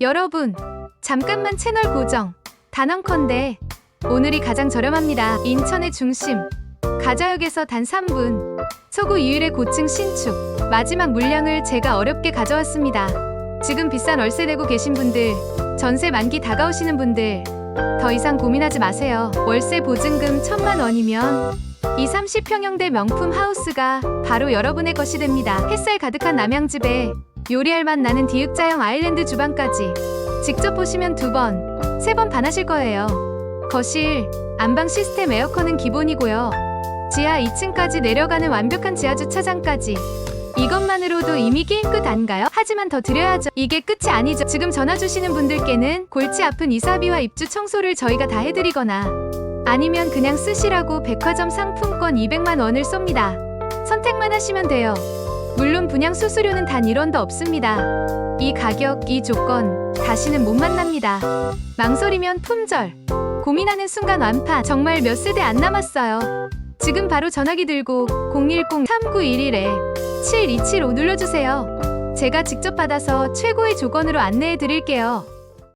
여러분, 잠깐만 채널 고정. 단언컨대 오늘이 가장 저렴합니다. 인천의 중심. 가자역에서 단 3분. 서구 유일의 고층 신축. 마지막 물량을 제가 어렵게 가져왔습니다. 지금 비싼 월세 내고 계신 분들, 전세 만기 다가오시는 분들, 더 이상 고민하지 마세요. 월세 보증금 천만 원이면 2, 30평형대 명품 하우스가 바로 여러분의 것이 됩니다. 햇살 가득한 남양집에 요리할 맛 나는 디귿자형 아일랜드 주방까지 직접 보시면 두 번, 세 번 반하실 거예요. 거실, 안방 시스템 에어컨은 기본이고요. 지하 2층까지 내려가는 완벽한 지하 주차장까지. 이것만으로도 이미 게임 끝 아닌가요? 하지만 더 드려야죠. 이게 끝이 아니죠. 지금 전화 주시는 분들께는 골치 아픈 이사비와 입주 청소를 저희가 다 해드리거나 아니면 그냥 쓰시라고 백화점 상품권 200만 원을 쏩니다. 선택만 하시면 돼요. 물론 분양 수수료는 단 1원도 없습니다. 이 가격, 이 조건 다시는 못 만납니다. 망설이면 품절. 고민하는 순간 완파. 정말 몇 세대 안 남았어요. 지금 바로 전화기 들고 010-3911에 7275 눌러주세요. 제가 직접 받아서 최고의 조건으로 안내해 드릴게요.